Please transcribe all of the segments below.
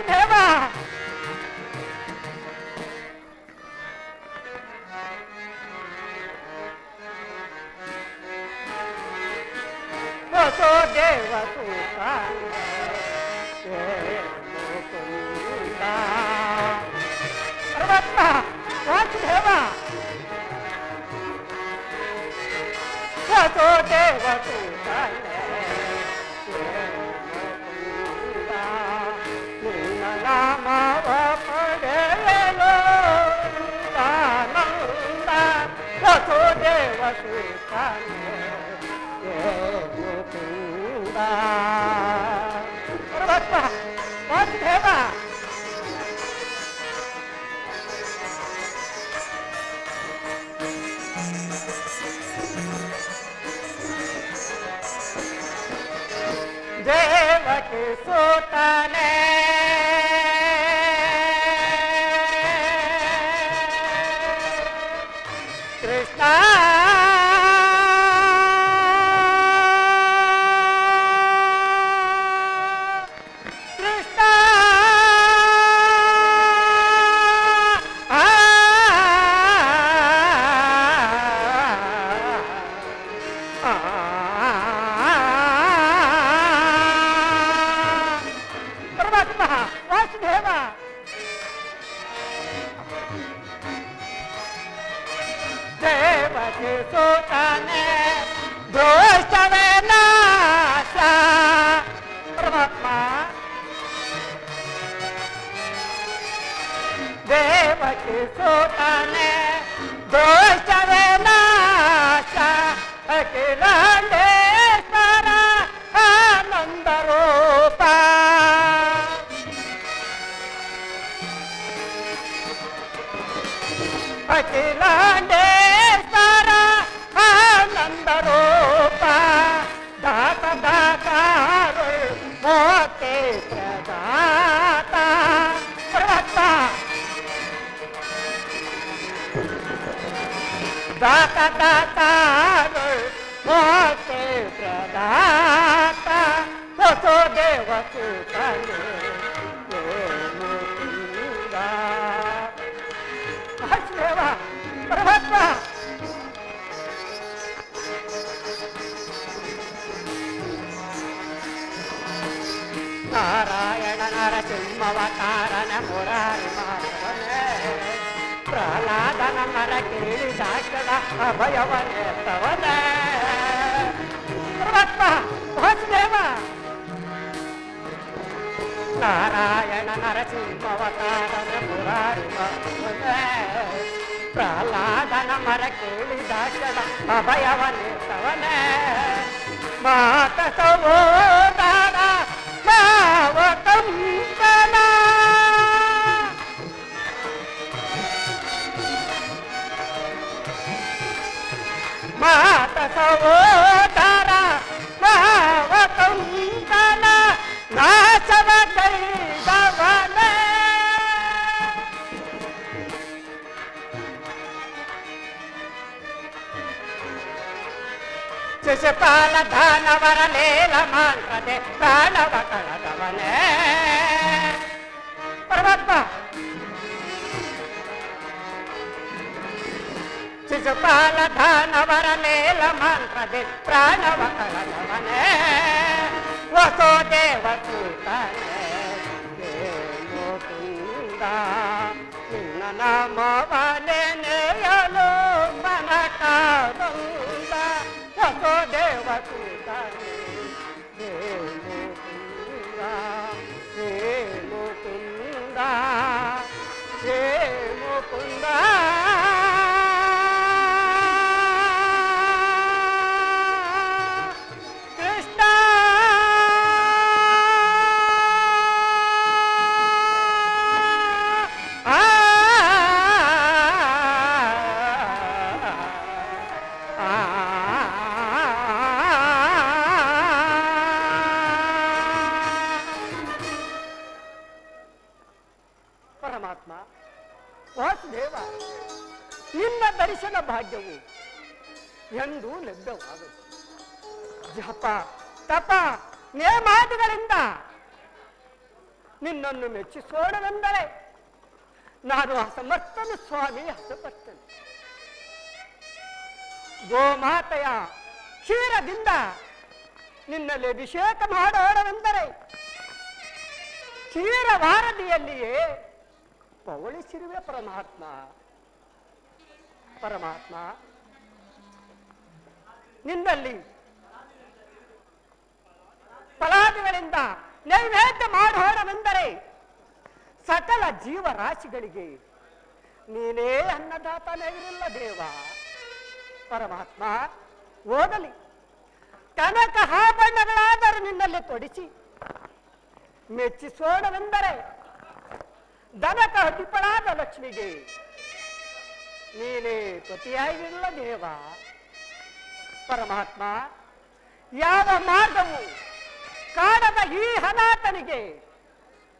ವಾಸುದೇವ ವಸುದೇವ ನರಸಿಂಹವತಾರನ ಮುರಾರಿ ಮಾಧವನೇ ಪ್ರಹ್ಲಾದನ ನರ ಕೇಳಿದಾಕ್ಷಣ ಅಭಯವನೇ ತವನೇ ಪರಮಾತ್ಮ ಮಹಾದೇವ ನಾರಾಯಣ ನರಸಿಂಹವತಾರನ ಮುರಾರಿ ಮಾಧವನೇ ಪ್ರಹ್ಲಾದನ ಮರ ಕೇಳಿದಾಕ್ಷಣ ಅಭಯವನೇ ತವನೇ ಮಾತ ಸವೋದಾರ अवतार महावकुंदन नासव कैदवन शिशुपाल धनवर लील माल प्रदे प्राणव कलदवन శిశుపాల ధానవర నేల మంత్రది ప్రాణవ కలవనే వసో దేవతూతనే నిన్న నమవనే నేయలు మన కారుంద వసో దేవతూతనే ముకుందా. ನಿನ್ನನ್ನು ಮೆಚ್ಚಿಸೋಣವೆಂದರೆ ನಾನು ಅಸಮರ್ಥನು ಸ್ವಾಮಿ ಅಸಮರ್ಥನು ಗೋಮಾತೆಯ ಕ್ಷೀರದಿಂದ ನಿನ್ನಲ್ಲಿ ಅಭಿಷೇಕ ಮಾಡೋಣವೆಂದರೆ ಕ್ಷೀರವಾರದಿಯಲ್ಲಿಯೇ ಪವಳಿಸಿರುವೆ ಪರಮಾತ್ಮ. ಪರಮಾತ್ಮ, ನಿನ್ನಲ್ಲಿ ಫಲಾದಿಗಳಿಂದ ನೈವೇದ್ಯ ಮಾಡೋಣವೆಂದರೆ ಸಕಲ ಜೀವರಾಶಿಗಳಿಗೆ ನೀನೇ ಅನ್ನದಾತನಾಗಿರಲ್ಲ ದೇವ. ಪರಮಾತ್ಮ, ಓದಲಿ. ಕನಕ ಹಾಬಣ್ಣಗಳಾದರೂ ನಿನ್ನಲ್ಲಿ ತೊಡಿಸಿ. ಮೆಚ್ಚಿಸೋಣವೆಂದರೆ ದನಕ ಅಧಿಪಳಾದ ಲಕ್ಷ್ಮಿಗೆ. ನೀನೇ ಪತಿಯಾಗಿಲ್ಲ ದೇವ. ಪರಮಾತ್ಮ, ಯಾವ ಮಾರ್ಗವು ಕಾಡದ ಈ ಹನಾತನಿಗೆ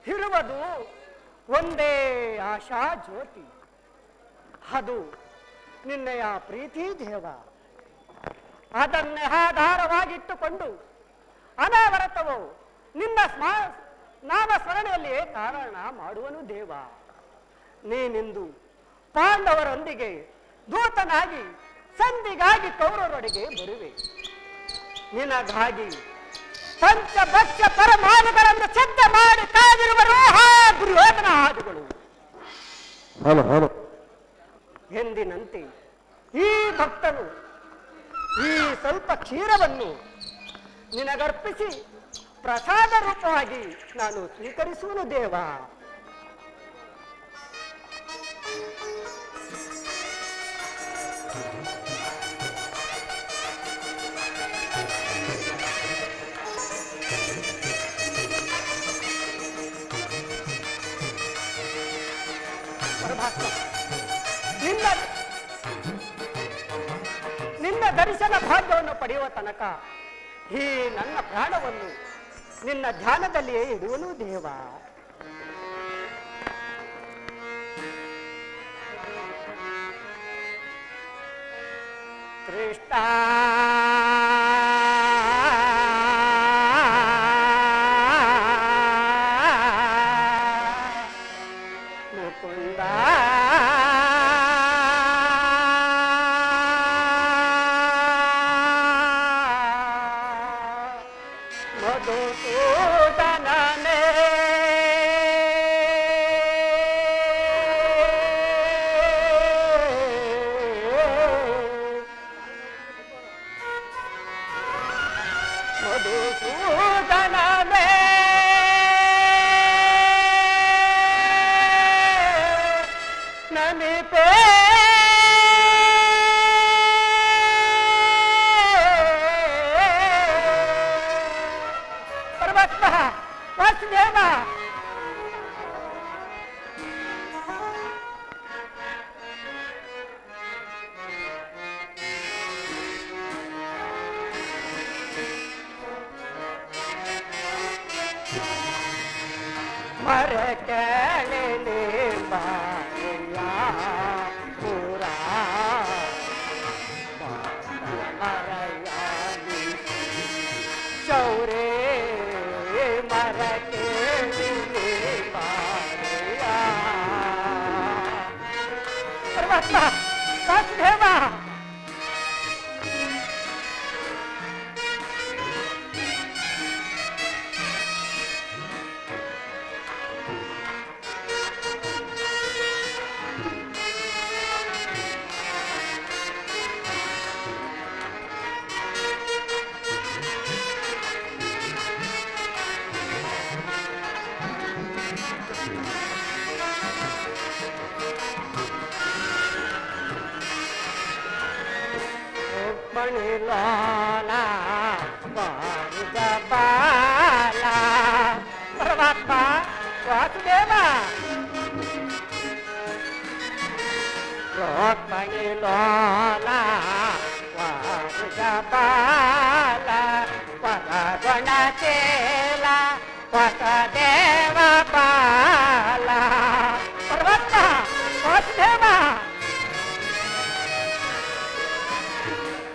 ಇರುವುದು ಒಂದೇ ಆಶಾ ಜ್ಯೋತಿ. ಅದು ನಿನ್ನೆಯ ಪ್ರೀತಿ ದೇವ. ಅದನ್ನೇ ಆಧಾರವಾಗಿಟ್ಟುಕೊಂಡು ಅನಾವರತವು ನಿನ್ನ ಸ್ಮಾ, ನಾಮ ಸ್ಮರಣೆಯಲ್ಲಿಯೇ ಕಾರಣ ಮಾಡುವನು ದೇವ. ನೀನೆಂದು ಪಾಂಡವರೊಂದಿಗೆ ದೂತನಾಗಿ, ಸಂಧಿಗಾಗಿ ಕೌರವರೊಡೆಗೆ ಬರುವೆ. ನಿನಗಾಗಿ ಪಂಚಭಕ್ಷ ಪರಮಾಣುಗಳನ್ನು ಸಿದ್ಧ ಮಾಡಿ ಕಾದಿರುವರು ಆ ದುರ್ಯೋಧನ ಹಲೋ ಎಂದಿನಂತೆ ಈ ಭಕ್ತನು ಈ ಸ್ವಲ್ಪ ಕ್ಷೀರವನ್ನು ನಿನಗರ್ಪಿಸಿ ಪ್ರಸಾದ ರೂಪವಾಗಿ ನಾನು ಸ್ವೀಕರಿಸುವನು ದೇವ. ದರ್ಶನ ಭಾಗ್ಯವನ್ನು ಪಡೆಯುವ ತನಕ ಈ ನನ್ನ ಪ್ರಾಣವನ್ನು ನಿನ್ನ ಧ್ಯಾನದಲ್ಲಿಯೇ ಇಡುವನು ದೇವ. ಕೃಷ್ಣ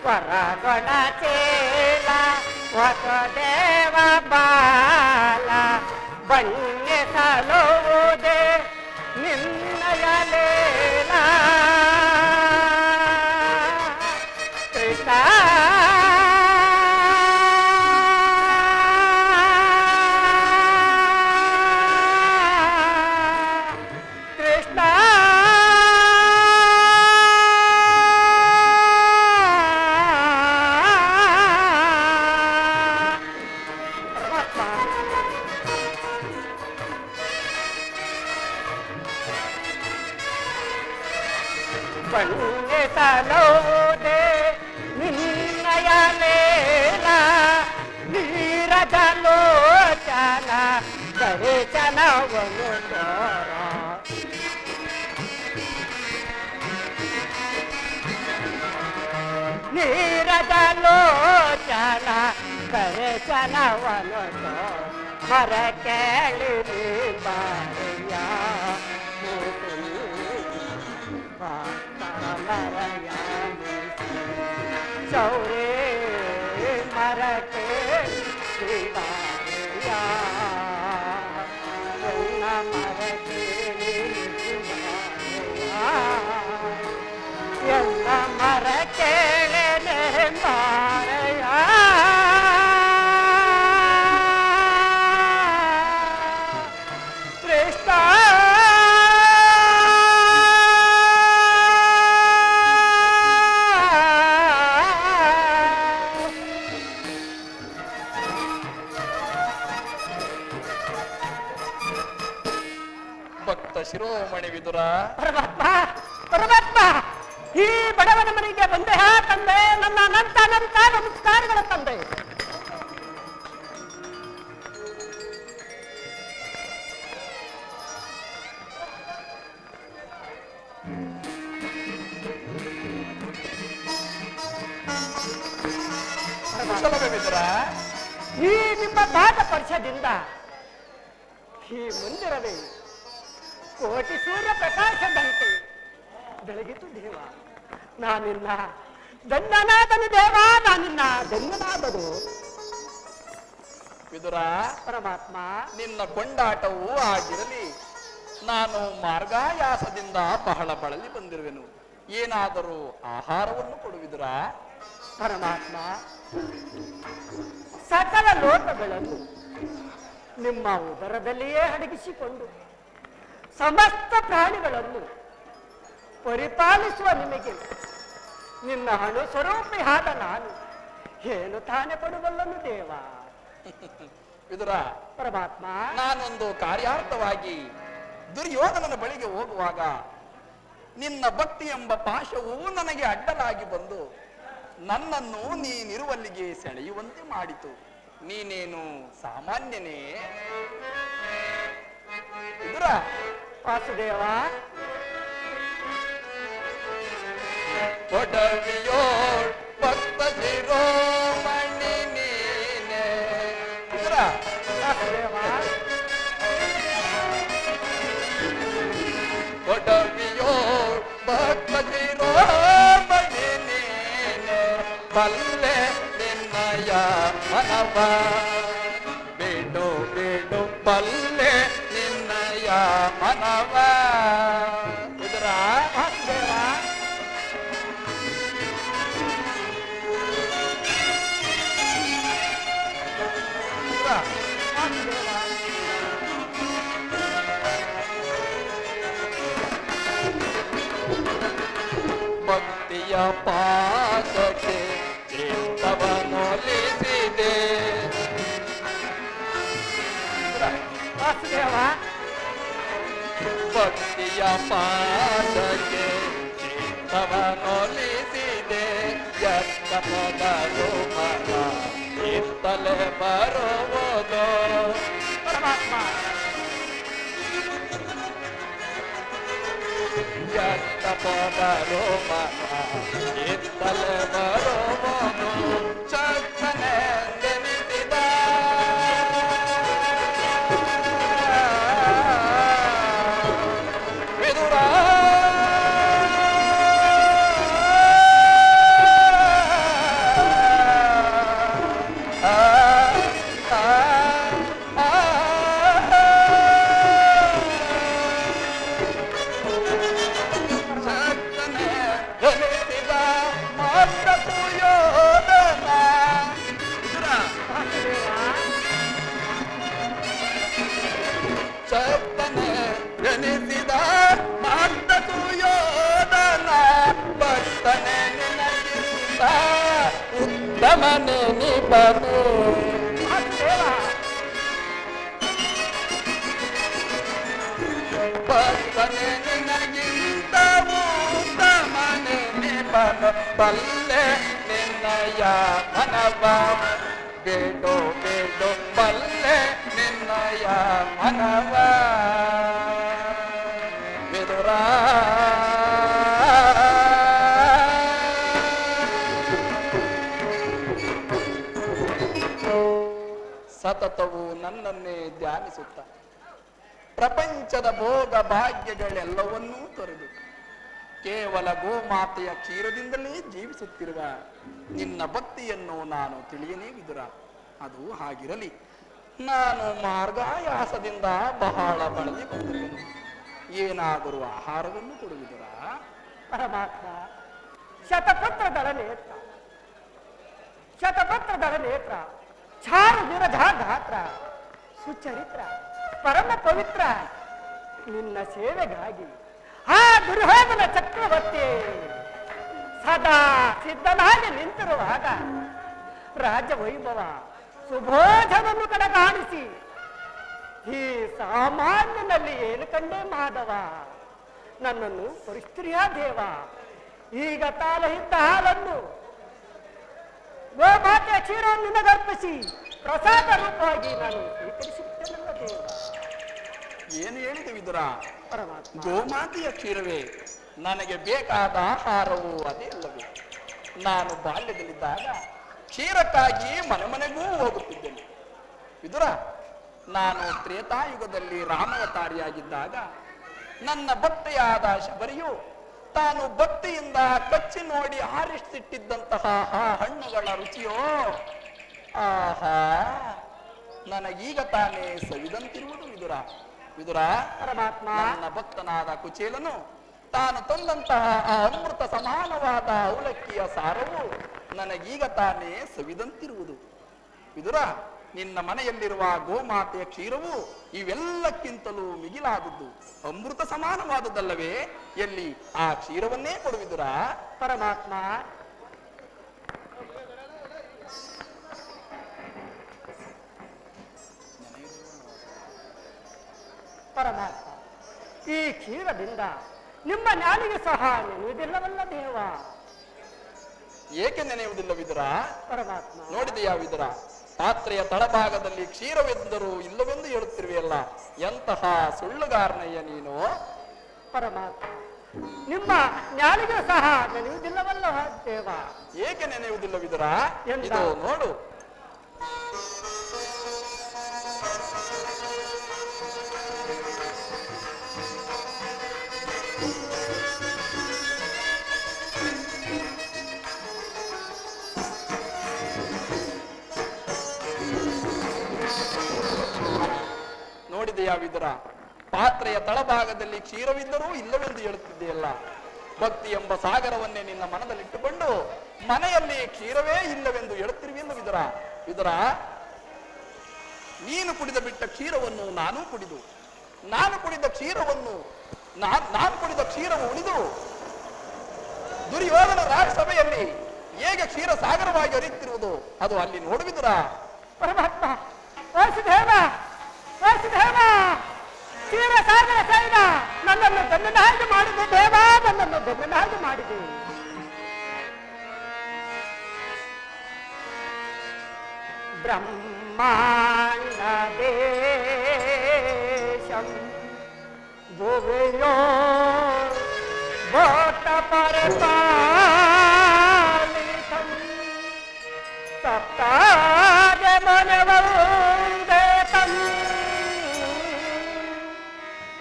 వరగొడ చేల వసుదేవ బాల బన్య సలోదే నిన్న ದರ್ಶನವನ್ನು ತೋರ ಮರ ಕೇಳಿ ಬಾರಯ್ಯ ಮರಯ ಚೌರೇ ವಿದುರ ಪರಮಾತ್ಮ ಪರಮಾತ್ಮ ಈ ಬಡವನ ಮನೆಗೆ ಬಂದೆ ಹಾ ತಂದೆ ನನ್ನ ಅನಂತ ಅನಂತ ನಮಸ್ಕಾರಗಳ ತಂದೆ. ಈ ನಿಮ್ಮ ಪಾದ ಪರಿಷದಿಂದ ಈ ಮಂದಿರವೇ ಕೋಟಿ ಸೂರ್ಯ ಪ್ರಕಾಶದಂತೆ. ಬೆಳಗಿತು ದೇವ ನಾನಿನ್ನ ದಂಡನಾದನು ದೇವ ನಾನಿನ್ನ ದಂಡನಾದನು ವಿದುರ ಪರಮಾತ್ಮ ನಿನ್ನ ಕೊಂಡಾಟವೂ ಆಗಿರಲಿ. ನಾನು ಮಾರ್ಗಾಯಾಸದಿಂದ ಬಹಳ ಬಳಲಿ ಬಂದಿರುವೆನು. ಏನಾದರೂ ಆಹಾರವನ್ನು ಕೊಡುವಿದುರ ಪರಮಾತ್ಮ ಸಕಲ ಲೋಕಗಳನ್ನು ನಿಮ್ಮ ಉದರದಲ್ಲಿಯೇ ಅಡಗಿಸಿಕೊಂಡು ಸಮಸ್ತ ಪ್ರಾಣಿಗಳನ್ನು ಪರಿಪಾಲಿಸುವ ನಿಮಗೆ ನಿನ್ನ ಹಣು ಆದ ನಾನು ಏನು ತಾನೆ ಪಡುವಲ್ಲನು ದೇವ? ವಿದುರ ಪರಮಾತ್ಮ. ನಾನೊಂದು ಕಾರ್ಯಾರ್ಥವಾಗಿ ದುರ್ಯೋಧನನ ಬಳಿಗೆ ಹೋಗುವಾಗ ನಿನ್ನ ಭಕ್ತಿ ಎಂಬ ಪಾಶವು ನನಗೆ ಅಡ್ಡಲಾಗಿ ಬಂದು ನನ್ನನ್ನು ನೀನಿರುವಲ್ಲಿಗೆ ಸೆಳೆಯುವಂತೆ ಮಾಡಿತು. ನೀನೇನು ಸಾಮಾನ್ಯನೇ? ವಿದುರ ವಾಸುದೇವ ಒಡವಿಯೋಳ್ ಭಕ್ತ ಶಿರೋಮಣಿ ನೀನೆ ವಿದುರ ವಾಸುದೇವ ಒಡವಿಯೋಳ್ ಭಕ್ತ ಶಿರೋಮಣಿ ನೀನೆ ಬಲ್ಲೆ ನಿನ್ನಯ ಮನವ ಬಿಡು ಬಿಡು ಬಲ್ಲೆ ನಿನ್ನಯ ಮನವ ವಿದುರ ವಾಸುದೇವ ವಿದುರ ವಾಸುದೇವ ಭಕ್ತಿಯ ಪಾದಕ್ಕೆ ಭಕ್ತಿಯ ಪಾದಕ್ಕೆ ಚಿತ್ತವನೊಲಿಸಿದೆ ಎತ್ತ ಮೊದಲು ಮನ ಇತ್ತಲೆ ಬರುವುದು ಪರಮಾತ್ಮ ಎತ್ತ ಮೊದಲು ಮನ நினைப்பது பல்லே நின்னையா மனவாம் கேட்டோ கேட்டோ பல்லே நின்னையா மனவா. ಸತತವು ನನ್ನನ್ನೇ ಧ್ಯಾನಿಸುತ್ತ. ಪ್ರಪಂಚದ ಭೋಗ ಭಾಗ್ಯಗಳೆಲ್ಲವನ್ನೂ ತೊರೆದು ಕೇವಲ ಗೋಮಾತೆಯ ಕ್ಷೀರದಿಂದಲೇ ಜೀವಿಸುತ್ತಿರುವ ನಿನ್ನ ಭಕ್ತಿಯನ್ನು ನಾನು ತಿಳಿಯನೇ ವಿದುರ. ಅದು ಹಾಗಿರಲಿ. ನಾನು ಮಾರ್ಗಾಯಾಸದಿಂದ ಬಹಳ ಬಳಲಿ ಬಂದಿರುವೆನು ಏನಾದರೂ ಆಹಾರವನ್ನು ಕೊಡುವುದರ ಪರಮಾತ್ಮ ಶತಪತ್ರದಳ ನೇತ್ರ ಶತಪತ್ರದಳ ನೇತ್ರ ಚಾರು ವಿರಧ ಗಾತ್ರ ಸುಚರಿತ್ರ, ಪರಮ ಪವಿತ್ರ. ನಿನ್ನ ಸೇವೆಗಾಗಿ ಆ ದುರ್ಯೋಧನ ಚಕ್ರವರ್ತಿ ಸದಾ ಸಿದ್ಧನಾಗಿ ನಿಂತಿರುವಾಗ ರಾಜ ವೈಭವ ಸುಬೋಧವನ್ನು ಕಡೆಗಾಣಿಸಿ ಈ ಸಾಮಾನ್ಯನಲ್ಲಿ ಏನು ಕಂಡೆ ಮಾಧವ? ನನ್ನನ್ನು ಪರಿಸ್ತ್ರೀಯ ದೇವ. ಈಗ ತಾಲ ಇದ್ದ ಹಾಲನ್ನು ಗೋಮಾತೆಯ ಕ್ಷೀರವನ್ನು ನಿನಗರ್ಪಿಸಿ ಪ್ರಸಾದ ರೂಪವಾಗಿ ನಾನು ಸ್ವೀಕರಿಸುತ್ತೇನಲ್ಲ ದೇವ. ಏನು ಹೇಳಿದೆ ವಿದುರ? ಪರಮಾತ್ಮ. ಗೋಮಾತೆಯ ಕ್ಷೀರವೇ ನನಗೆ ಬೇಕಾದ ಆಹಾರವು ಅದೇ ಅಲ್ಲವೇ. ನಾನು ಬಾಲ್ಯದಲ್ಲಿದ್ದಾಗ ಕ್ಷೀರಕ್ಕಾಗಿ ಮನೆ ಮನೆಗೂ ಹೋಗುತ್ತಿದ್ದೇನೆ. ವಿದುರ ನಾನು ತ್ರೇತಾಯುಗದಲ್ಲಿ ರಾಮವತಾರಿಯಾಗಿದ್ದಾಗ ನನ್ನ ಭಕ್ತೆಯಾದ ಶಬರಿಯು ತಾನು ಭಕ್ತಿಯಿಂದ ಕಚ್ಚಿ ನೋಡಿ ಆರಿಸಿಟ್ಟಿದ್ದಂತಹ ಆ ಹಣ್ಣುಗಳ ರುಚಿಯೋ ಆಹಾ ನನಗೀಗ ತಾನೇ ಸವಿದಂತಿರುವುದು ವಿದುರ. ವಿದುರ ಪರಮಾತ್ಮ. ನನ್ನ ಭಕ್ತನಾದ ಕುಚೇಲನು ತಾನು ತಂದಂತಹ ಆ ಅಮೃತ ಸಮಾನವಾದ ಅವಲಕ್ಕಿಯ ಸಾರವು ನನಗೀಗ ತಾನೇ ಸವಿದಂತಿರುವುದು. ವಿದುರ ನಿನ್ನ ಮನೆಯಲ್ಲಿರುವ ಗೋಮಾತೆಯ ಕ್ಷೀರವು ಇವೆಲ್ಲಕ್ಕಿಂತಲೂ ಮಿಗಿಲಾದದ್ದು. ಅಮೃತ ಸಮಾನವಾದದ್ದಲ್ಲವೇ? ಎಲ್ಲಿ? ಆ ಕ್ಷೀರವನ್ನೇ ಕೊಡುವಿದುರ. ಪರಮಾತ್ಮ. ಪರಮಾತ್ಮ ಈ ಕ್ಷೀರದಿಂದ ನಿಮ್ಮ ನಾಲಿಗೆ ಸಹ ನೆನೆಯುವುದಿಲ್ಲವಲ್ಲ ದೇವ? ಏಕೆ ನೆನೆಯುವುದಿಲ್ಲ ವಿದುರ ಪರಮಾತ್ಮ. ನೋಡಿದೆಯಾ ವಿದುರ? ಪಾತ್ರೆಯ ತಳಭಾಗದಲ್ಲಿ ಕ್ಷೀರವೆಂದರು ಇಲ್ಲವೆಂದು ಹೇಳುತ್ತಿರುವೆಯಲ್ಲ ಎಂತಹ ಸುಳ್ಳುಗಾರನಯ್ಯ ನೀನು ಪರಮಾತ್ಮ ನಿಮ್ಮ ಜ್ಞಾನಿಗೂ ಸಹ ನೆನೆಯುವುದಿಲ್ಲವಲ್ಲ ದೇವ ಏಕೆ ನೆನೆಯುವುದಿಲ್ಲ ವಿದುರ ಎಂತ? ಇದು ನೋಡು ವಿದುರ ಪಾತ್ರೆಯ ತಳಭಾಗದಲ್ಲಿ ಕ್ಷೀರವಿದ್ದರೂ ಇಲ್ಲವೆಂದು ಹೇಳುತ್ತಿದ್ದೆಯಲ್ಲ. ಭಕ್ತಿ ಎಂಬ ಸಾಗರವನ್ನೇ ನಿನ್ನ ಮನದಲ್ಲಿಟ್ಟುಕೊಂಡು ಮನೆಯಲ್ಲಿ ಕ್ಷೀರವೇ ಇಲ್ಲವೆಂದು ಹೇಳುತ್ತಿರುವ ವಿದುರ. ವಿದುರ, ನೀನು ಕುಡಿದ ಬಿಟ್ಟ ಕ್ಷೀರವನ್ನು ನಾನು ಕುಡಿದು. ನಾನು ಕುಡಿದ ಕ್ಷೀರವನ್ನು ನಾನ್- ಕುಡಿದ ಕ್ಷೀರವು ಉಳಿದು. ದುರ್ಯೋಧನ ರಾಜಸಭೆಯಲ್ಲಿ ಹೇಗೆ ಕ್ಷೀರ ಸಾಗರವಾಗಿ ಹರಿಯುತ್ತಿರುವುದು? ಅದು ಅಲ್ಲಿ ನೋಡುವಿದುರ ಪರಮಾತ್ಮ ವಾಸುದೇವ ಕ್ಷೀರ ಸಾಗರ ಸೈನ ನನ್ನನ್ನು ದನ್ನನಾಗಿ ಮಾಡಿದೆ. ದೇವ, ನನ್ನನ್ನು ದನ್ನನಾಗಿ ಮಾಡಿದೆ. ಬ್ರಹ್ಮಾಂಡ ದೇಶಂ ಭುವಿಯೋ ಭೋಟ ಪರಪಾಲಿತಂ. ಸಪ್ತಾಗಮನವಂದೇತಂ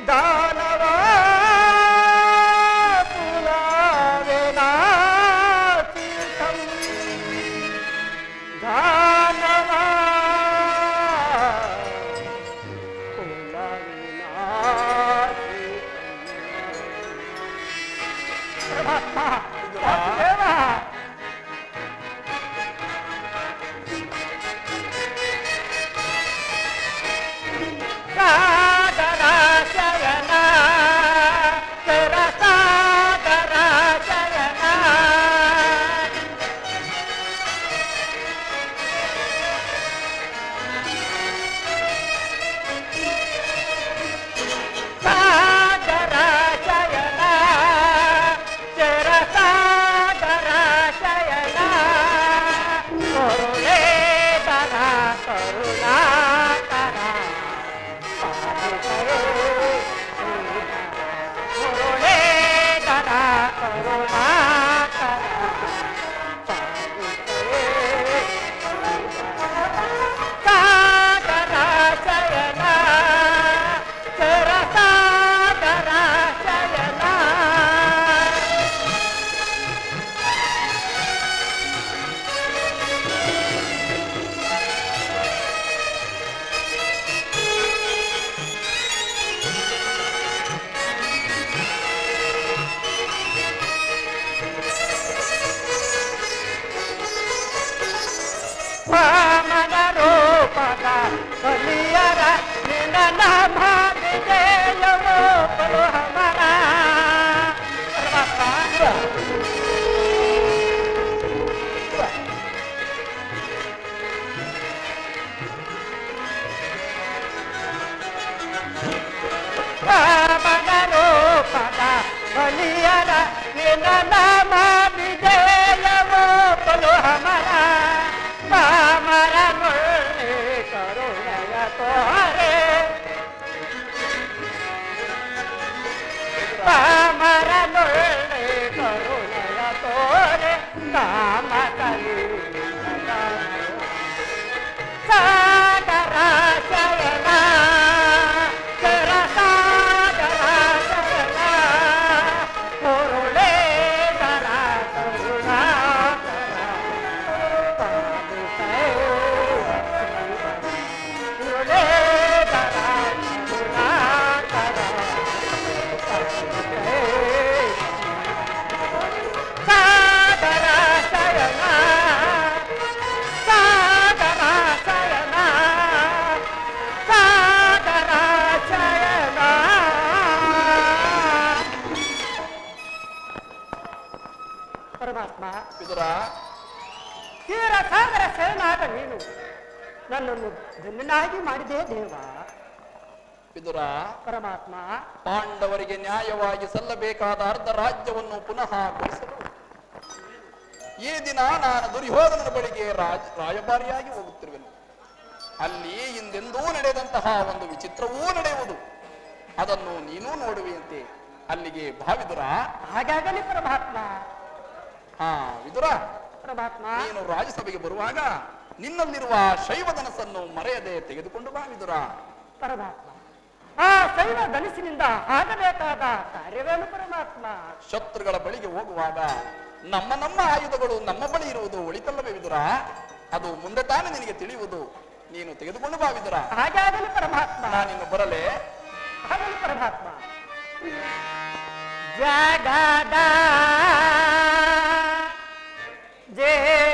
da. ಧನ್ಯನಾಗಿ ಮಾಡಿದೆ ದೇವ. ವಿದುರ ಪರಮಾತ್ಮ. ಪಾಂಡವರಿಗೆ ನ್ಯಾಯವಾಗಿ ಸಲ್ಲಬೇಕಾದ ಅರ್ಧ ರಾಜ್ಯವನ್ನು ಪುನಃ ಕೊಡಿಸಲು. ಈ ದಿನ ನಾನು ದುರ್ಯೋಧನನ ಬಳಿಗೆ ರಾಜ ರಾಯಭಾರಿಯಾಗಿ ಹೋಗುತ್ತಿರುವೆನು. ಅಲ್ಲಿ ಹಿಂದೆಂದೂ ನಡೆದಂತಹ ಒಂದು ವಿಚಿತ್ರವೂ ನಡೆಯುವುದು. ಅದನ್ನು ನೀನೂ ನೋಡುವೆಯಂತೆ ಅಲ್ಲಿಗೆ ಭಾವಿದುರ ಹಾಗಾಗಲಿ ಪರಮಾತ್ಮ. ಹಾ ವಿದುರ. ಪರಮಾತ್ಮ. ನೀನು ರಾಜ್ಯಸಭೆಗೆ ಬರುವಾಗ ನಿನ್ನಲ್ಲಿರುವ ಶೈವಧನಸ್ಸನ್ನು ಮರೆಯದೆ ತೆಗೆದುಕೊಂಡು ಬಾ ವಿದುರ. ಪರಮಾತ್ಮ ಆ ಶೈವ ಧನಸ್ಸಿನಿಂದ ಆಗಬೇಕಾದ ಕಾರ್ಯವೇನು ಪರಮಾತ್ಮ. ಶತ್ರುಗಳ ಬಳಿಗೆ ಹೋಗುವಾಗ ನಮ್ಮ ನಮ್ಮ ಆಯುಧಗಳು ನಮ್ಮ ಬಳಿ ಇರುವುದು ಒಳಿತಲ್ಲವೇ ವಿದುರ? ಅದು ಮುಂದೆ ತಾನೇ ನಿನಗೆ ತಿಳಿಯುವುದು. ನೀನು ತೆಗೆದುಕೊಂಡು ಬಾ ವಿದುರ. ಹಾಗಾಗಲಿ ಪರಮಾತ್ಮ. ನೀನು ಬರಲೆ? ಹಾಗಲಿ ಪರಮಾತ್ಮ. ಜಗದ ಜೀವನದ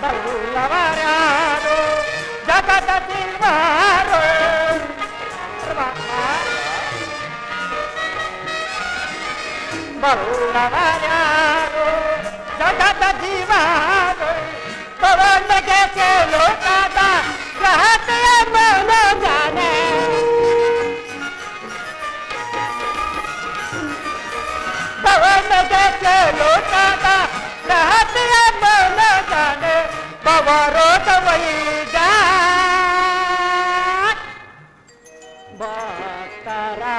ಬಲ್ಲವರಾರು ಜಗದ ತಿರುವಾರು ಬಲ್ಲವರಾರು ಜಗದ ಜೀವಾರು ಪವನಗೆ ಲೋಕದ ಗ್ರಹತೆಯ बवरोत वैजा बकरा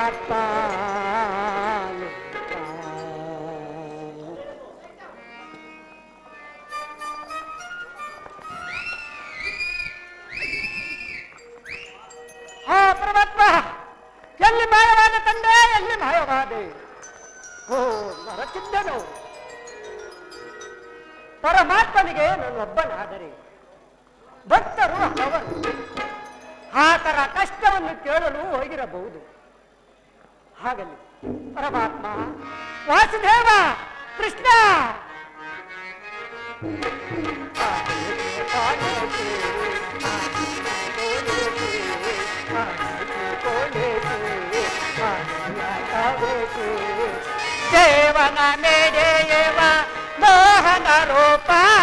ಹಾ ಪರಮಾತ್ಮ ಎಲ್ಲಿ ಮಾಯವಾದ ತಂದೆ ಎಲ್ಲಿ ಮಾಯವಾದೆ ಓ ನರಕಿದ್ದನು ಪರಮಾತ್ಮನಿಗೆ ನನ್ನೊಬ್ಬನಾದರೆ ಭಕ್ತರು ಹಲವರು ಆತರ ಕಷ್ಟವನ್ನು ಕೇಳಲು ಹೋಗಿರಬಹುದು. ಹಾಗಲಿ ಪರಮಾತ್ಮ ವಾಸುದೇವ ಕೃಷ್ಣ! ದೇವನ ropa.